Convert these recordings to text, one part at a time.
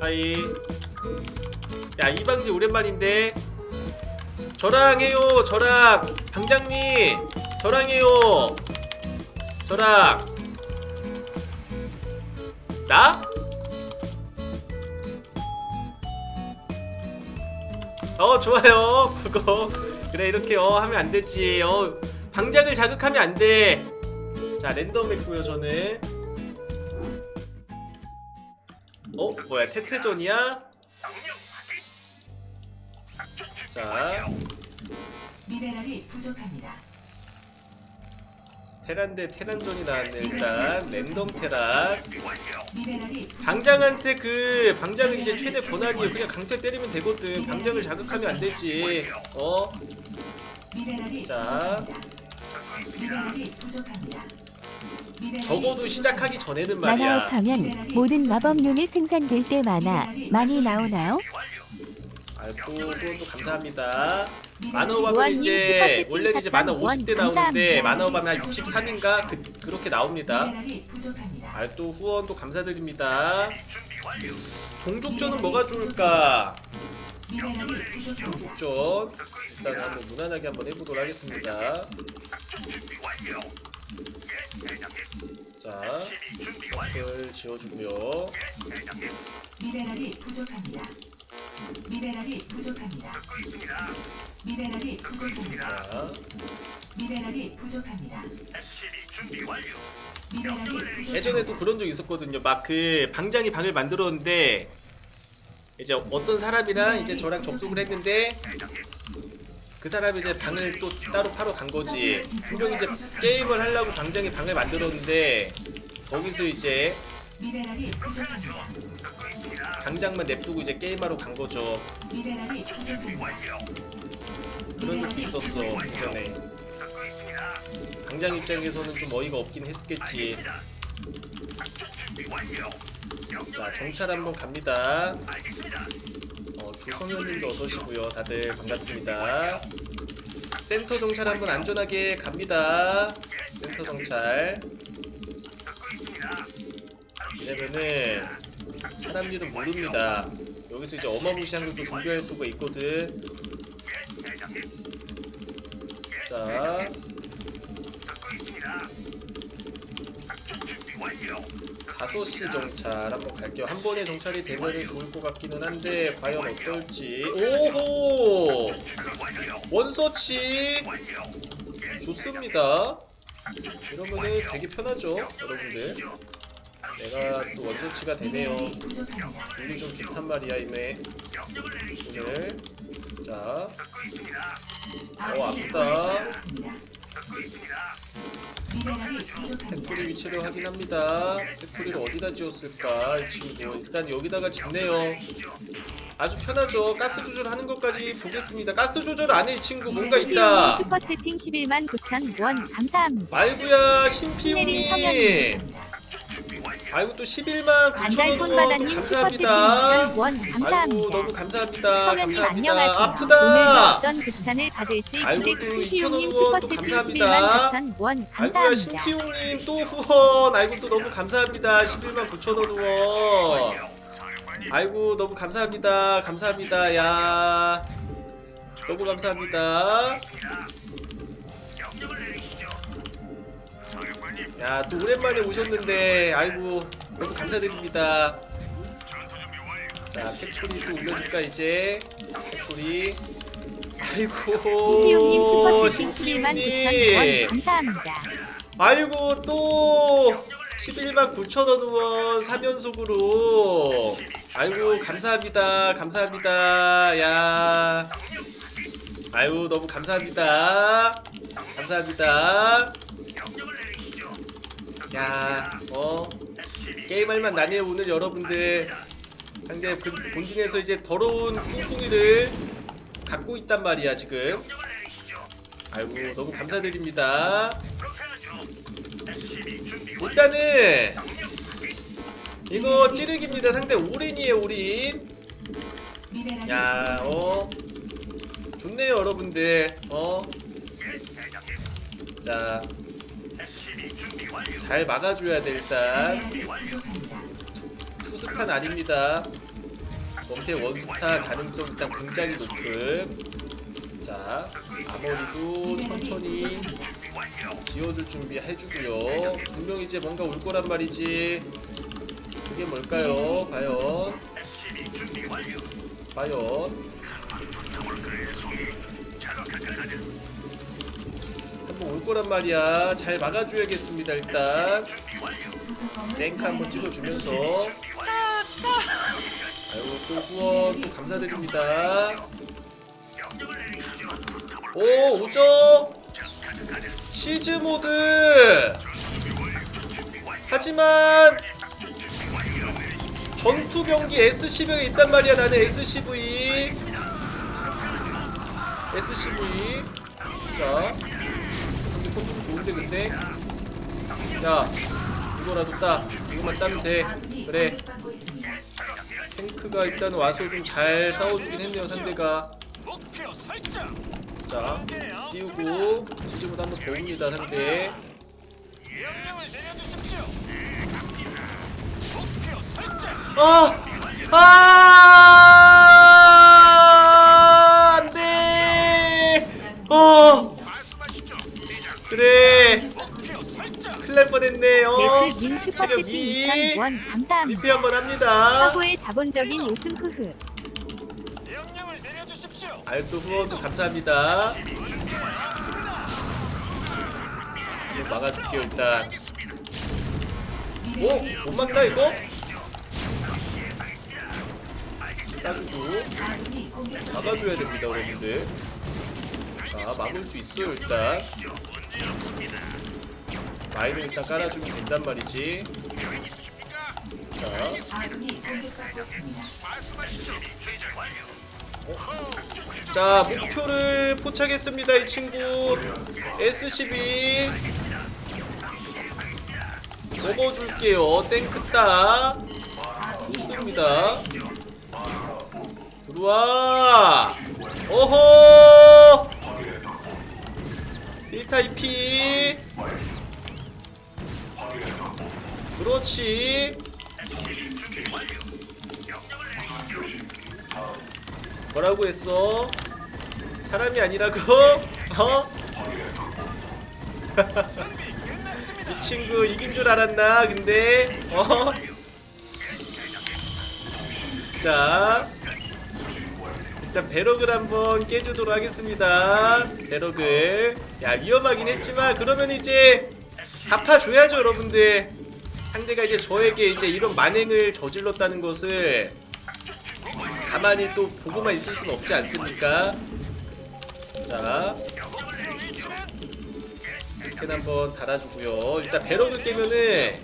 하이. 야 이방지 오랜만인데. 저랑 해요 저랑. 방장님 저랑 해요. 저랑. 나? 어 좋아요. 그거. 그래 이렇게 어 하면 안 되지. 어 방장을 자극하면 안돼 자 랜덤 했고요 저는 어 뭐야 테트전이야? 자. 미네랄이 부족합니다. 테란 대 테란전이 나왔네 일단. 랜덤 테란. 방장한테 그 방장은 이제 최대 권한이에요. 그냥 강퇴 때리면 되거든. 방장을 자극하면 안 되지. 어? 미네랄이 자. 적어도 시작하기 전에는 말이야. 만화업하면 모든 마법용이 생산될 때 만화 많이 나오나요? 아이고 후원도 감사합니다. 우원님 이제 원래 는 이제 만화 사천 50대 원. 나오는데 감사합니다. 한 63인가 그, 그렇게 나옵니다. 미네랄이 부족합니다. 알또 후원도 감사드립니다. 동족전은 뭐가 좋을까? 미네랄이 부족합니다. 동족전. 일단 한번 무난하게 한번 해보도록 하겠습니다 자을 지어주고요 미네랄이 부족합니다. 미네랄이 부족합니다. 미네랄이 부족합니다. 자 미네랄이 부족합니다. 미네랄이 부족합니다. 예전에도 그런 적 있었거든요. 막 그 방장이 방을 만들었는데 이제 어떤 사람이랑 이제 저랑 접속을 했는데 그 사람이 이제 방을 또 따로 파러 간 거지. 분명 이제 게임을 하려고 방장이 방을 만들었는데 거기서 이제 미네랄이 부족합니다. 방장만 냅두고 이제 게임하러 간 거죠. 미네랄이 부족합니다. 그런 적도 있었어 예전에. 방장 입장에서는 좀 어이가 없긴 했겠지. 자 정찰 한번 갑니다. 어, 조성현님도 어서 오시고요. 다들 반갑습니다. 센터 정찰 한번 안전하게 갑니다. 센터 정찰. 왜냐면은 사람 일은 모릅니다. 여기서 이제 어마무시한 것도 준비할 수가 있거든. 자. 5시 정찰 한번 갈게요. 한 번에 정찰이 되면 좋을 것 같기는 한데 과연 어떨지. 오호! 원서치 좋습니다. 이러면은 되게 편하죠, 여러분들. 내가 또 원서치가 되네요. 운이 좀 좋단 말이야, 이메. 오늘. 자, 아군이 아프다. 미네랄이 부족합니다. 위치를 확인합니다. 팩토리를 어디다 지었을까, 이 친구. 일단 여기다가 짓네요. 아주 편하죠. 가스 조절하는 것까지 보겠습니다. 가스 조절 안에 이 친구 뭔가 있다. 슈퍼 채팅 11만 9천 원 감사합니다. 신내린 신피용님. 아이고 또 11만 9천 안달꽃 원 바다님 슈퍼채팅 감사합니다. 2만 원 아이고. 너무 감사합니다. 성현님. 안녕하세요. 아프다. 오늘도 어떤 극찬을 받을지 아이고, 기대 또 신피용님 2,000원 또 슈퍼채팅 감사합니다. 11만 9천 원 아이고야 감사합니다. 신피용님 또 후원. 아이고 또 너무 감사합니다. 11만 9천 원 후원. 아이고 너무 감사합니다. 감사합니다. 야 너무 감사합니다. 야 또 오랜만에 오셨는데 아이고 너무 감사드립니다. 자 팩토리 또 올려줄까 이제 팩토리. 아이고 신피용님 슈퍼채팅 11만 9천 원. 감사합니다. 아이고 또 11만 9천원 후원 3연속으로 아이고 감사합니다 감사합니다 야 아이고 너무 감사합니다 감사합니다 야 어 게임할만 나네요 오늘 여러분들 근데 그 본진에서 이제 더러운 꿍꿍이를 갖고 있단 말이야 지금 아이고 너무 감사드립니다 일단은 이거 찌르기입니다. 상대 올인이에요 올인. 미네랄이 야, 어 좋네요 여러분들. 어. 자, 잘 막아줘야 돼 일단. 투스탄 아닙니다. 원태 원스타 가능성 일단 굉장히 높음 자 아머리도 천천히 지어줄 준비 해주고요. 분명 이제 뭔가 올 거란 말이지. 그게 뭘까요? 과연? 과연 한번 올 거란 말이야. 잘 막아줘야겠습니다 일단. 랭크 한번 찍어주면서. 아이고 또 후원 또 감사드립니다. 오 오죠 시즈 모드! 하지만 전투 경기 S10에 있단 말이야 나는 SCV SCV 자 좋은데 근데 야 이거라도 따 이거만 따면 돼 그래. 탱크가 일단 와서 좀 잘 싸워주긴 했네요 상대가. 자 띄우고 시즈모드 한번 더 옵니다 상대. 아! 아! 슈퍼채팅 미 2000원 감사합니다. 리페 한번 합니다 사고의 자본적인 웃음 흐흐. 명령을 내려주십시오. 알또 후원도 감사합니다 이제 막아줄게요 일단 오? 못 막나 이거? 따주고 막아줘야 됩니다 여러분들 자 막을 수 있어요 일단 마이를 일단 깔아주면 된단 말이지. 자, 있습니다. 자 목표를 포착했습니다 이 친구. S12 먹어줄게요. 땡크 따. 좋습니다. 들어와. 어허! 1타 2피 그렇지 뭐라고 했어? 사람이 아니라고? 어? 이 친구 이긴 줄 알았나? 근데 어? 자 일단 배럭을 한번 깨주도록 하겠습니다 배럭을 야 위험하긴 했지만 그러면 이제 갚아줘야죠 여러분들 상대가 이제 저에게 이제 이런 만행을 저질렀다는 것을 가만히 또 보고만 있을 수는 없지 않습니까? 자, 스캔 한번 달아주고요. 일단 배럭을 깨면은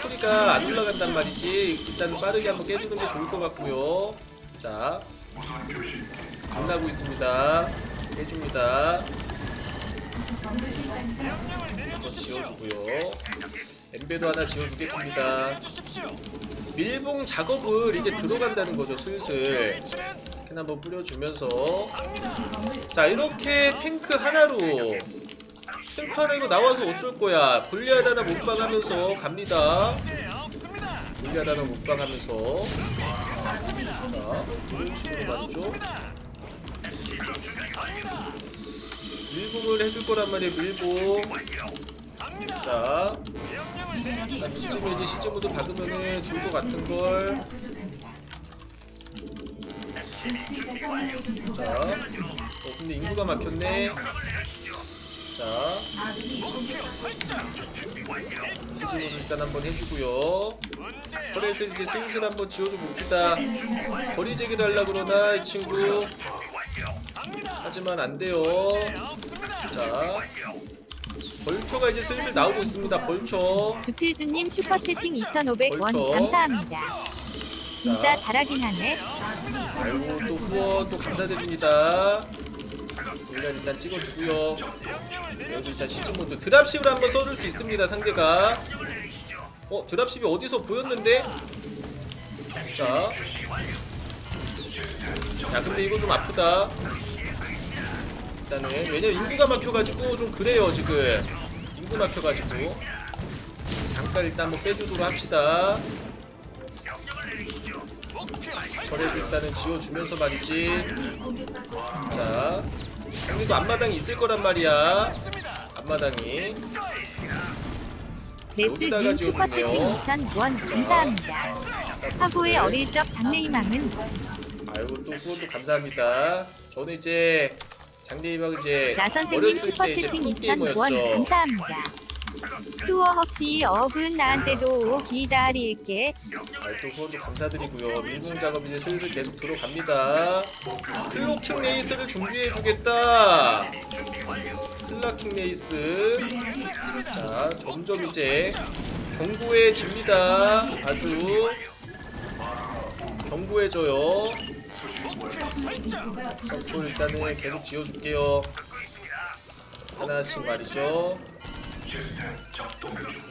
소리가 안 올라간단 말이지. 일단 빠르게 한번 깨주는 게 좋을 것 같고요. 자, 끝나고 있습니다. 깨줍니다. 한번 지워주고요. 엠베도 하나 지워주겠습니다. 밀봉 작업을 이제 들어간다는 거죠, 슬슬. 스캔 한번 뿌려주면서 자 이렇게 탱크 하나로 탱크 하나 이거 나와서 어쩔 거야 하나 못방하면서 갑니다 하나 못방하면서 자. 이런 식으로 말이죠 밀봉을 해줄 거란 말이에요 밀봉 자 이쯤에 이제. 시즈모드 박으면은 좋을 것 서울의 진포가 자 어, 근데 인구가 막혔네 자. 시즈모드 일단 한번 해주고요 그래서 이제 슬슬 한번 지워줘 봅시다 거리 제기를 하려고 그러나 이 친구 하지만 안 돼요 자 벌초가 이제 슬슬 나오고 있습니다. 벌초. 주필주님 슈퍼채팅 2,500원 벌써? 감사합니다. 진짜 잘하긴 하네. 아이고 또 후원 또 감사드립니다. 일단 일단 찍어주고요. 여기 일단 시즌모드 드랍십을 한번 써줄 수 있습니다 상대가. 어 드랍십이 어디서 보였는데? 자. 야 근데 이거 좀 아프다. 일단은 왜냐면 인구가 막혀가지고 좀 그래요 지금 인구 막혀가지고 잠깐 일단 한번 빼주도록 합시다 저래도 일단은 지워주면서 말이지. 자, 상대도 앞마당이 있을 거란 말이야. 앞마당이. 지어줬네요. 슈퍼채팅 2,000원 감사합니다. 하고의 어릴 적 장래희망은 아이고 또 후원도 감사합니다. 저는 이제 장대희망 이제 나 선생님 어렸을 때 이제 슈퍼채팅 프로게이머였죠. 2,000원 감사합니다. 수어 혹시 어긋나한테도 기다릴게. 아, 또 후원도 감사드리고요. 민공 작업 이제 슬슬 계속 들어갑니다. 클로킹 레이스를 준비해 주겠다. 클라킹 레이스. 자, 점점 이제 견고해집니다. 아주 견고해져요. 또 부족합니다. 일단은 계속 지어줄게요. 하나씩 말이죠.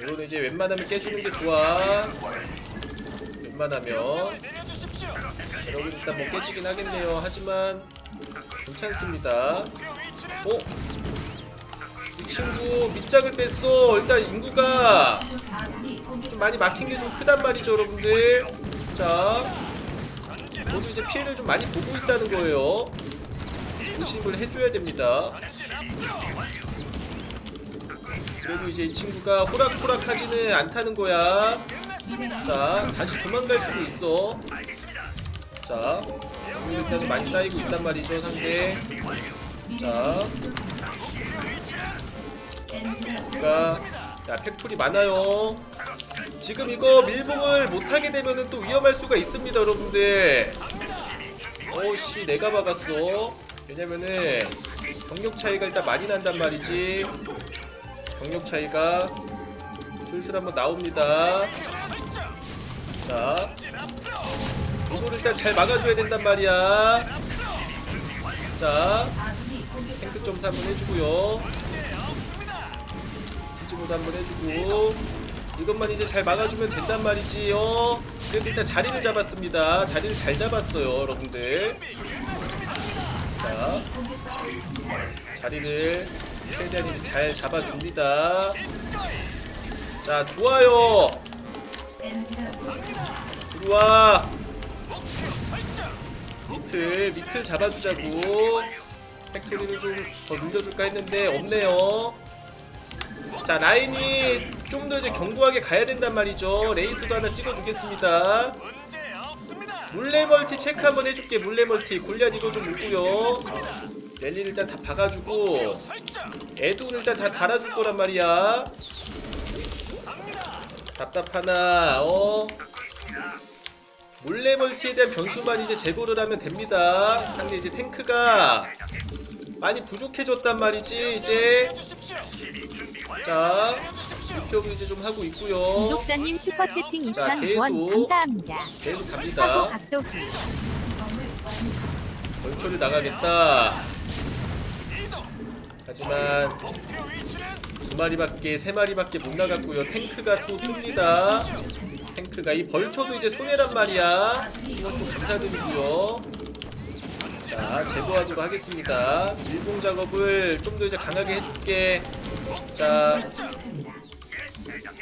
이거는 이제 웬만하면 깨주는 게 좋아. 웬만하면. 여러분 일단 뭐 깨지긴 하겠네요. 하지만 괜찮습니다. 어? 이 친구 밑작을 뺐어. 일단 인구가 좀 많이 막힌 게 좀 크단 말이죠, 여러분들. 자, 저도 이제 피해를 좀 많이 보고 있다는 거예요. 조심을 해줘야 됩니다. 그래도 이제 이 친구가 호락호락하지는 않다는 거야. 자, 다시 도망갈 수도 있어. 자, 여기 일단 많이 쌓이고 있단 말이죠, 상대. 자, 그러니까 야 팩풀이 많아요. 지금 이거 밀봉을 못하게 되면은 또 위험할 수가 있습니다, 여러분들. 어씨, 내가 막았어. 왜냐면은 경력 차이가 일단 많이 난단 말이지. 경력 차이가 슬슬 한번 나옵니다. 자, 이거를 일단 잘 막아줘야 된단 말이야. 자, 탱크 점수 한번 해주고요. 피지모도 한번 해주고 이것만 이제 잘 막아주면 된단 말이지요. 그래도 일단 자리를 잡았습니다. 자리를 잘 잡았어요, 여러분들. 자. 자리를 최대한 이제 잘 잡아줍니다. 자, 좋아요. 들어와. 밑을 밑을 잡아주자고. 팩토리를 좀 더 늘려줄까 했는데 없네요. 자 라인이 좀 더 이제 견고하게 가야 된단 말이죠. 레이스도 하나 찍어주겠습니다. 물레 멀티 체크 한번 해줄게. 물레 멀티 골리앗 이거 좀 물고요. 랠리 일단 다 박아주고. 애도 일단 다 달아줄 거란 말이야. 답답하나 어. 몰래 멀티에 대한 변수만 이제 제거를 하면 됩니다. 상대 이제 탱크가 많이 부족해졌단 말이지 이제. 자 리표도 이제 좀 하고 있고요. 구독자님 슈퍼채팅 자, 2,000원 계속. 감사합니다. 계속 하고 갑니다. 수범을 완성. 벌초를 나가겠다. 하지만 두 마리밖에 세 마리밖에 못 나갔고요. 탱크가 또 뜹니다. 탱크가 이 벌초도 이제 손해란 말이야. 이것도 감사드리고요. 자, 제거하도록 하겠습니다. 밀봉 작업을 좀 더 이제 강하게 해줄게. 자.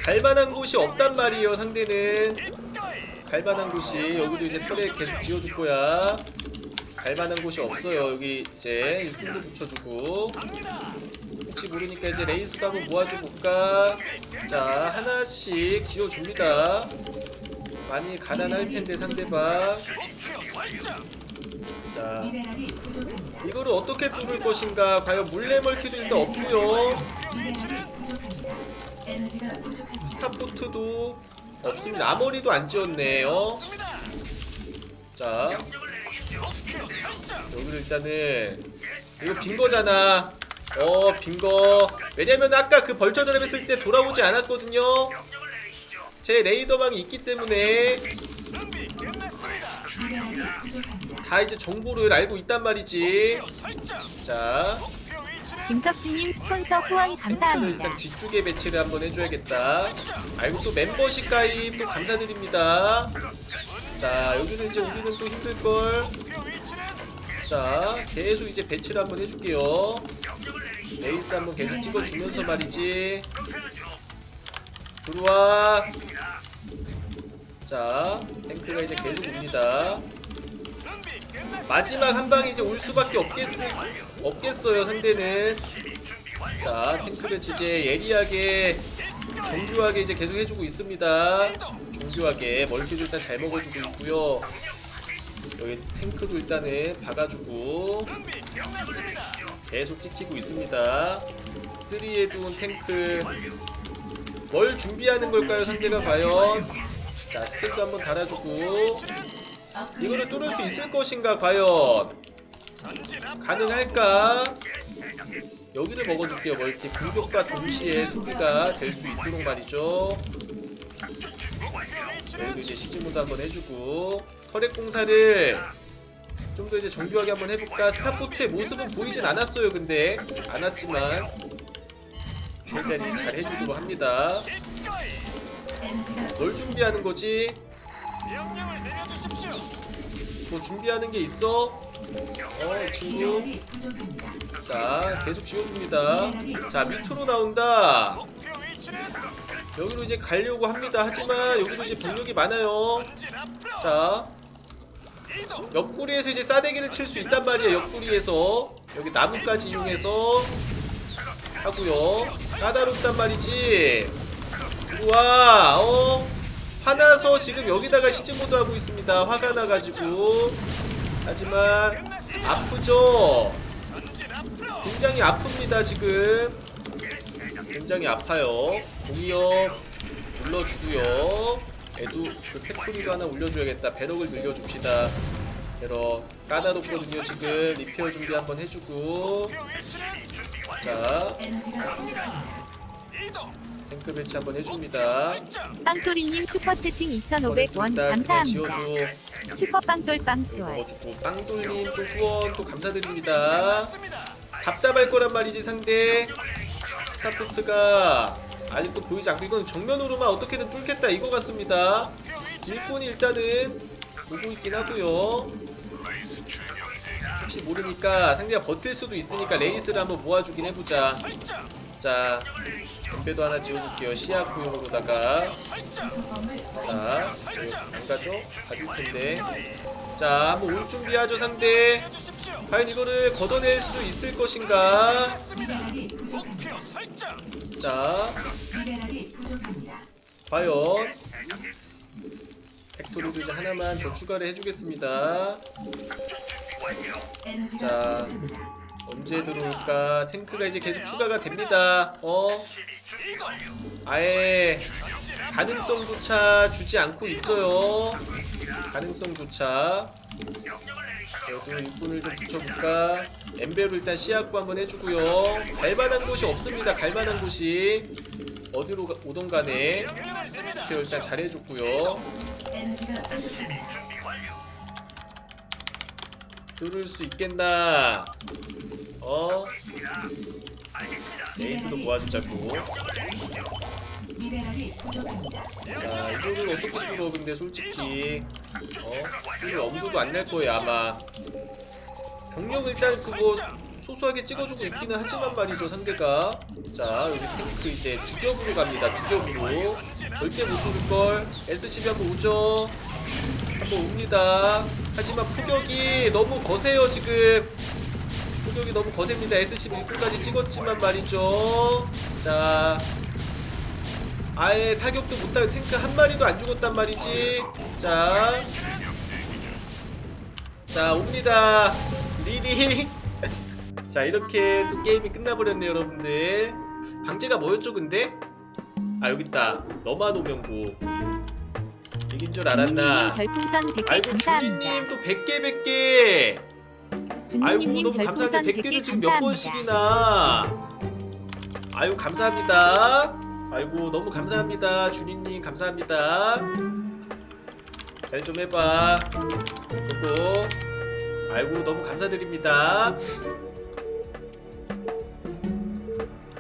갈만한 곳이 없단 말이에요, 상대는. 갈만한 곳이 여기도 이제 털에 계속 지어줄 거야. 갈만한 곳이 없어요. 여기 이제 일꾼도 붙여주고. 혹시 모르니까 이제 레이스도 한번 모아줘 볼까? 자, 하나씩 지어줍니다. 많이 가난할 텐데 상대방. 자. 이거를 어떻게 뚫을 것인가? 과연 물레 멀티도 일단 없고요. 미네랄이 부족합니다. 에너지가 부족합니다. 스타포트도 없습니다. 아머리도 안 지었네요. 자, 여기를 일단은 이거 빈 거잖아. 어, 빈 거. 왜냐면 아까 그 벌처 드랍했을 때 돌아오지 않았거든요. 제 레이더망이 있기 때문에 준비 끝났습니다. 미네랄이 부족합니다. 다 이제 정보를 알고 있단 말이지. 설정. 자, 김석진님 스폰서 후원 감사합니다. 뒤쪽에 배치를 한번 해줘야겠다. 아이고 또 멤버십 가입 또 감사드립니다. 자, 여기는 이제 우리는 또 힘들걸. 자, 계속 이제 배치를 한번 해줄게요. 레이스 한번 계속 찍어주면서 말이지. 들어와. 자 탱크가 이제 계속 옵니다. 마지막 한 방이 이제 올 수밖에 없겠, 없겠어요 상대는. 자 탱크 배치 이제 예리하게 정교하게 이제 계속 해주고 있습니다. 정교하게 멀티도 일단 잘 먹어주고 있고요. 여기 탱크도 일단은 박아주고. 계속 찍히고 있습니다. 3에 두은 탱크. 뭘 준비하는 걸까요 상대가 과연? 자 스택도 한번 달아주고 이거를 뚫을 수 있을 것인가 과연. 가능할까? 여기를 먹어줄게요 멀티. 공격과 동시에 수비가 될 수 있도록 말이죠. 여기도 이제 시즈모드 한번 해주고. 터렛 공사를 좀 더 이제 정교하게 한번 해볼까? 스타포트의 모습은 보이진 않았어요 근데. 않았지만 최대한 잘 해주기로 합니다. 뭘 준비하는 거지? 명령을 내려주십시오. 뭐 준비하는 게 있어? 어이 친구 미네랄이 부족합니다. 자 계속 지워줍니다 자 밑으로 나온다 목표 위치는 여기로 이제 가려고 합니다 하지만 여기도 이제 병력이 많아요 전진 앞으로. 자 이동. 옆구리에서 이제 싸대기를 칠 수 있단 말이에요 옆구리에서 여기 나무까지 이용해서 하고요 까다롭단 말이지 우와 어 화나서 지금 여기다가 시즈모드 하고 있습니다. 화가 나가지고. 하지만 아프죠. 굉장히 아픕니다 지금. 굉장히 아파요. 공이업 눌러주고요. 애도 그 팩토리도 하나 올려줘야겠다. 배럭을 늘려줍시다. 배럭. 까다롭거든요 지금. 리페어 준비 한번 해주고. 자 탱크 배치 한번 해줍니다. 빵돌이님 슈퍼채팅 2,500원 일단 그냥 감사합니다. 지워줘 슈퍼빵돌 빵돌. 먹어주고 빵돌님 또 후원 또 감사드립니다. 답답할 거란 말이지 상대 스타포트가 아직도 보이지 않고 이건 정면으로만 어떻게든 뚫겠다 이거 같습니다 일꾼이 일단은 보고 있긴 하고요 혹시 모르니까 상대가 버틸 수도 있으니까 레이스를 한번 모아주긴 해보자. 자 엠베도 하나 지워줄게요 시야 구용으로다가 자 안 가죠? 가질 텐데 자 한번 올 준비하죠 상대. 과연 이거를 걷어낼 수 있을 것인가. 자. 과연 팩토리도 이제 하나만 더 추가를 해주겠습니다 자. 언제 들어올까 탱크가 이제 계속 추가가 됩니다 어 아예 가능성조차 주지 않고 있어요. 가능성조차. 그래도 일꾼을 좀 붙여볼까? 엠베로 일단 시야구 한번 해주고요. 갈만한 곳이 없습니다. 갈만한 곳이. 어디로 가- 오던 간에. 리페어 일단 잘해줬고요. 들을 수 있겠나? 어 레이스도 모아주자고 미네랄이 부족합니다. 자 이거를 어떻게 뚫어 근데 솔직히. 어? 이거 엄두도 안 날 거예요 아마. 병력 일단 그거 소소하게 찍어주고 있기는 하지만 말이죠 상대가. 자 여기 탱크 이제 두 겹으로 갑니다 두 겹으로. 절대 못 뚫을걸. SCB 한번 오죠? 한번 옵니다. 하지만 포격이 너무 거세요 지금 포격이 너무 거셉니다 SCB 1분까지 찍었지만 말이죠 자 아예 타격도 못하고 탱크 한 마리도 안 죽었단 말이지. 자, 자 옵니다. 리리. 자 이렇게 또 게임이 끝나버렸네요, 여러분들. 방제가 뭐였죠, 근데? 아 여기 있다. 너만 오면 고. 이긴 줄 알았나? 별풍선 100개 아이고 감사합니다. 주니님 또 100개 100개. 아이고 주님님 너무 감사합니다. 별풍선 100개를 100개 지금 몇 감사합니다. 번씩이나. 아유 감사합니다. 아이고 너무 감사합니다. 준이님 감사합니다. 잘 좀 해봐. 그리고 아이고 너무 감사드립니다.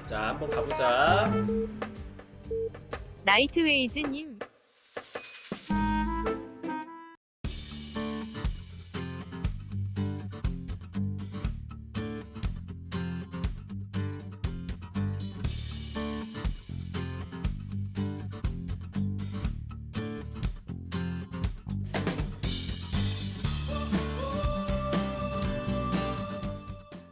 자 한번 가보자. 나이트웨이즈님